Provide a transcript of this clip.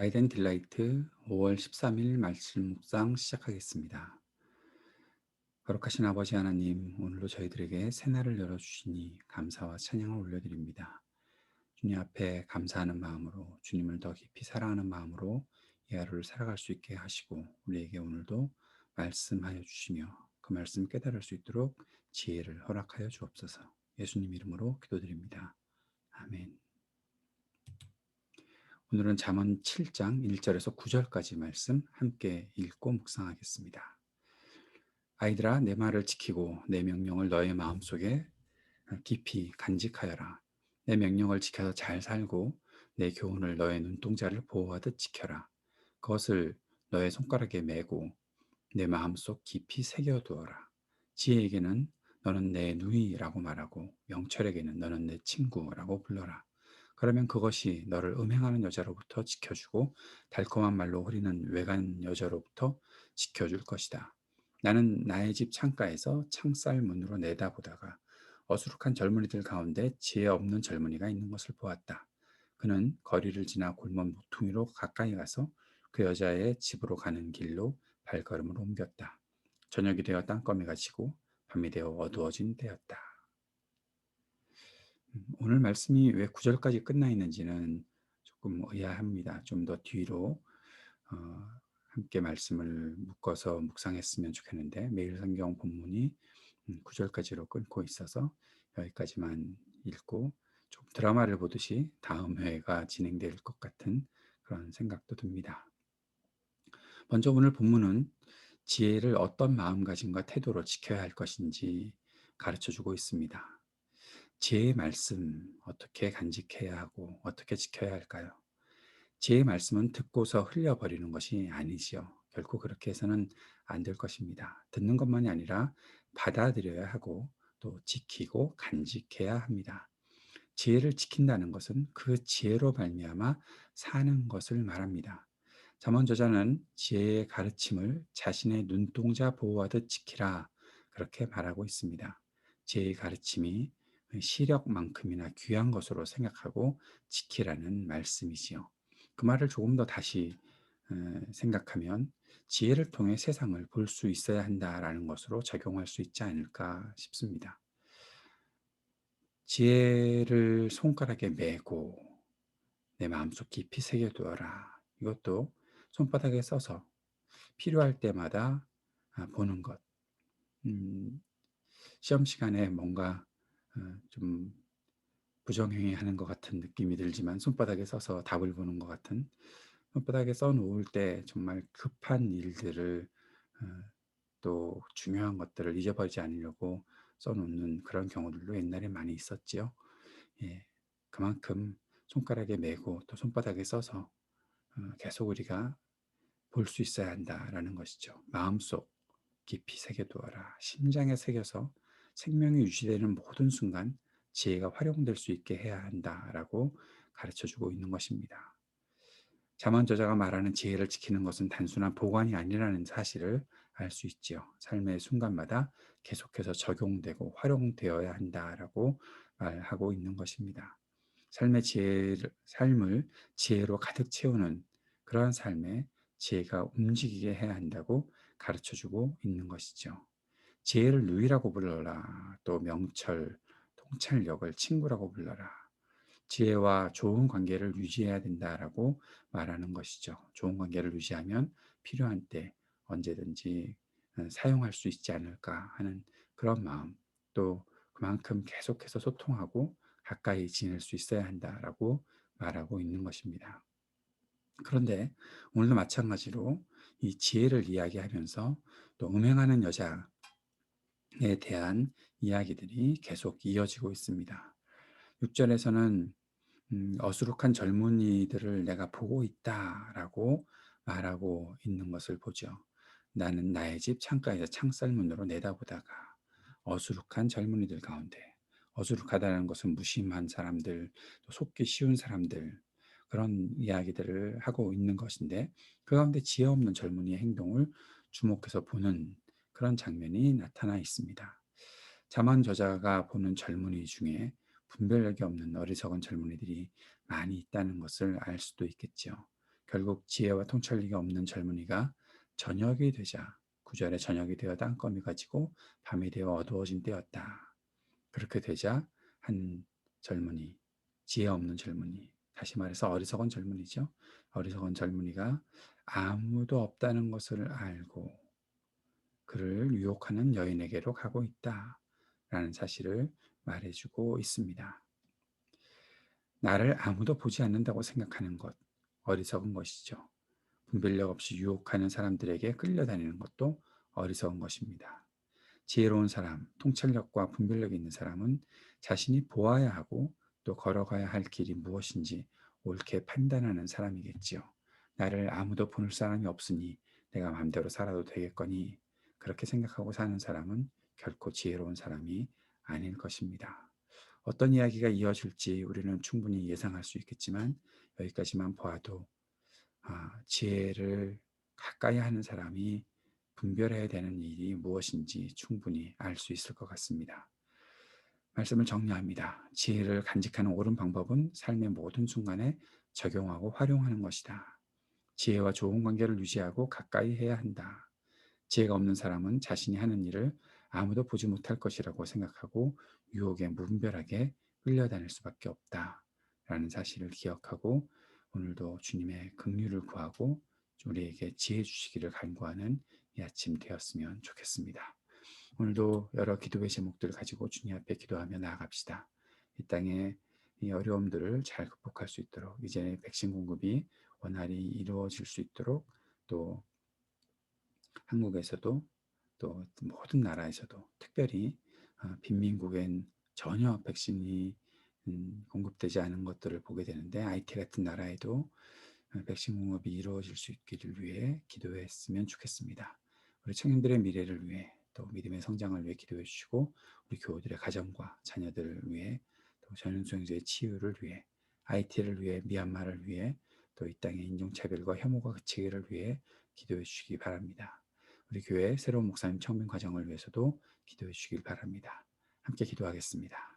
라이덴 딜라이트 5월 13일 말씀 묵상 시작하겠습니다. 거룩하신 아버지 하나님, 오늘도 저희들에게 새날을 열어주시니 감사와 찬양을 올려드립니다. 주님 앞에 감사하는 마음으로 주님을 더 깊이 사랑하는 마음으로 이 하루를 살아갈 수 있게 하시고 우리에게 오늘도 말씀하여 주시며 그 말씀 깨달을 수 있도록 지혜를 허락하여 주옵소서. 예수님 이름으로 기도드립니다. 아멘. 오늘은 잠언 7장 1절에서 9절까지 말씀 함께 읽고 묵상하겠습니다. 아이들아 내 말을 지키고 내 명령을 너의 마음속에 깊이 간직하여라. 내 명령을 지켜서 잘 살고 내 교훈을 너의 눈동자를 보호하듯 지켜라. 그것을 너의 손가락에 메고 내 마음속 깊이 새겨두어라. 지혜에게는 너는 내 누이라고 말하고 명철에게는 너는 내 친구라고 불러라. 그러면 그것이 너를 음행하는 여자로부터 지켜주고 달콤한 말로 흐리는 외간 여자로부터 지켜줄 것이다. 나는 나의 집 창가에서 창살 문으로 내다보다가 어수룩한 젊은이들 가운데 지혜 없는 젊은이가 있는 것을 보았다. 그는 거리를 지나 골목 모퉁이로 가까이 가서 그 여자의 집으로 가는 길로 발걸음을 옮겼다. 저녁이 되어 땅거미가 지고 밤이 되어 어두워진 때였다. 음, 오늘 말씀이 왜 9절까지 끝나 있는지는 조금 의아합니다. 좀 더 뒤로 어, 함께 말씀을 묶어서 묵상했으면 좋겠는데 매일 성경 본문이 9절까지로 음, 끊고 있어서 여기까지만 읽고 좀 드라마를 보듯이 다음 회가 진행될 것 같은 그런 생각도 듭니다. 먼저 오늘 본문은 지혜를 어떤 마음가짐과 태도로 지켜야 할 것인지 가르쳐 주고 있습니다. 제 말씀 어떻게 간직해야 하고 어떻게 지켜야 할까요? 제 말씀은 듣고서 흘려버리는 것이 아니지요. 결코 그렇게 해서는 안 될 것입니다. 듣는 것만이 아니라 받아들여야 하고 또 지키고 간직해야 합니다. 지혜를 지킨다는 것은 그 지혜로 말미암아 사는 것을 말합니다. 잠언 저자는 지혜의 가르침을 자신의 눈동자 보호하듯 지키라 그렇게 말하고 있습니다. 지혜의 가르침이 시력만큼이나 귀한 것으로 생각하고 지키라는 말씀이지요. 그 말을 조금 더 다시 생각하면 지혜를 통해 세상을 볼 수 있어야 한다라는 것으로 적용할 수 있지 않을까 싶습니다. 지혜를 손가락에 메고 내 마음속 깊이 새겨두어라. 이것도 손바닥에 써서 필요할 때마다 아, 보는 것. 음, 시험 시간에 뭔가 어, 좀 부정행위 하는 것 같은 느낌이 들지만 손바닥에 써서 답을 보는 것 같은 손바닥에 써 놓을 때 정말 급한 일들을 어, 또 중요한 것들을 잊어버리지 않으려고 써 놓는 그런 경우들도 옛날에 많이 있었지요. 예, 그만큼 손가락에 메고 또 손바닥에 써서 어, 계속 우리가 볼 수 있어야 한다라는 것이죠. 마음속 깊이 새겨두어라. 심장에 새겨서 생명이 유지되는 모든 순간 지혜가 활용될 수 있게 해야 한다라고 가르쳐 주고 있는 것입니다. 자만 저자가 말하는 지혜를 지키는 것은 단순한 보관이 아니라는 사실을 알 수 있지요. 삶의 순간마다 계속해서 적용되고 활용되어야 한다라고 말하고 있는 것입니다. 삶의 지혜를, 삶을 지혜로 가득 채우는 그러한 삶에 지혜가 움직이게 해야 한다고 가르쳐 주고 있는 것이죠. 지혜를 누이라고 불러라. 또 명철, 통찰력을 친구라고 불러라. 지혜와 좋은 관계를 유지해야 된다라고 말하는 것이죠. 좋은 관계를 유지하면 필요한 때 언제든지 어, 사용할 수 있지 않을까 하는 그런 마음. 또 그만큼 계속해서 소통하고 가까이 지낼 수 있어야 한다라고 말하고 있는 것입니다. 그런데 오늘도 마찬가지로 이 지혜를 이야기하면서 또 음행하는 여자 에 대한 이야기들이 계속 이어지고 있습니다. 6절에서는 음, 어수룩한 젊은이들을 내가 보고 있다라고 말하고 있는 것을 보죠. 나는 나의 집 창가에서 창살문으로 내다보다가 어수룩한 젊은이들 가운데 어수룩하다는 것은 무심한 사람들, 속기 쉬운 사람들 그런 이야기들을 하고 있는 것인데 그 가운데 지혜 없는 젊은이의 행동을 주목해서 보는 그런 장면이 나타나 있습니다. 자만 저자가 보는 젊은이 중에 분별력이 없는 어리석은 젊은이들이 많이 있다는 것을 알 수도 있겠죠. 결국 지혜와 통찰력이 없는 젊은이가 저녁이 되자 구절에 저녁이 되어 땅거미 가지고 밤이 되어 어두워진 때였다. 그렇게 되자 한 젊은이, 지혜 없는 젊은이, 다시 말해서 어리석은 젊은이죠. 어리석은 젊은이가 아무도 없다는 것을 알고 그를 유혹하는 여인에게로 가고 있다. 라는 사실을 말해주고 있습니다. 나를 아무도 보지 않는다고 생각하는 것, 어리석은 것이죠. 분별력 없이 유혹하는 사람들에게 끌려다니는 것도 어리석은 것입니다. 지혜로운 사람, 통찰력과 분별력이 있는 사람은 자신이 보아야 하고 또 걸어가야 할 길이 무엇인지 옳게 판단하는 사람이겠지요. 나를 아무도 보는 사람이 없으니 내가 마음대로 살아도 되겠거니 그렇게 생각하고 사는 사람은 결코 지혜로운 사람이 아닐 것입니다. 어떤 이야기가 이어질지 우리는 충분히 예상할 수 있겠지만 여기까지만 보아도 아, 지혜를 가까이 하는 사람이 분별해야 되는 일이 무엇인지 충분히 알 수 있을 것 같습니다. 말씀을 정리합니다. 지혜를 간직하는 옳은 방법은 삶의 모든 순간에 적용하고 활용하는 것이다. 지혜와 좋은 관계를 유지하고 가까이 해야 한다. 지혜가 없는 사람은 자신이 하는 일을 아무도 보지 못할 것이라고 생각하고 유혹에 무분별하게 끌려다닐 수밖에 없다. 라는 사실을 기억하고 오늘도 주님의 긍휼을 구하고 우리에게 지혜 주시기를 간구하는 이 아침 되었으면 좋겠습니다. 오늘도 여러 기도의 제목들을 가지고 주님 앞에 기도하며 나아갑시다. 이 땅에 이 어려움들을 잘 극복할 수 있도록 이제 백신 공급이 원활히 이루어질 수 있도록 또 한국에서도 또 모든 나라에서도 특별히 어, 빈민국엔 전혀 백신이 음, 공급되지 않은 것들을 보게 되는데 IT 같은 나라에도 어, 백신 공급이 이루어질 수 있기를 위해 기도했으면 좋겠습니다. 우리 청년들의 미래를 위해 또 믿음의 성장을 위해 기도해 주시고 우리 교우들의 가정과 자녀들을 위해 또 전염성자의 치유를 위해 IT를 위해 미얀마를 위해 또 이 땅의 인종차별과 혐오가 그치기를 위해 기도해 주시기 바랍니다. 우리 교회 새로운 목사님 청명 과정을 위해서도 기도해 주시길 바랍니다. 함께 기도하겠습니다.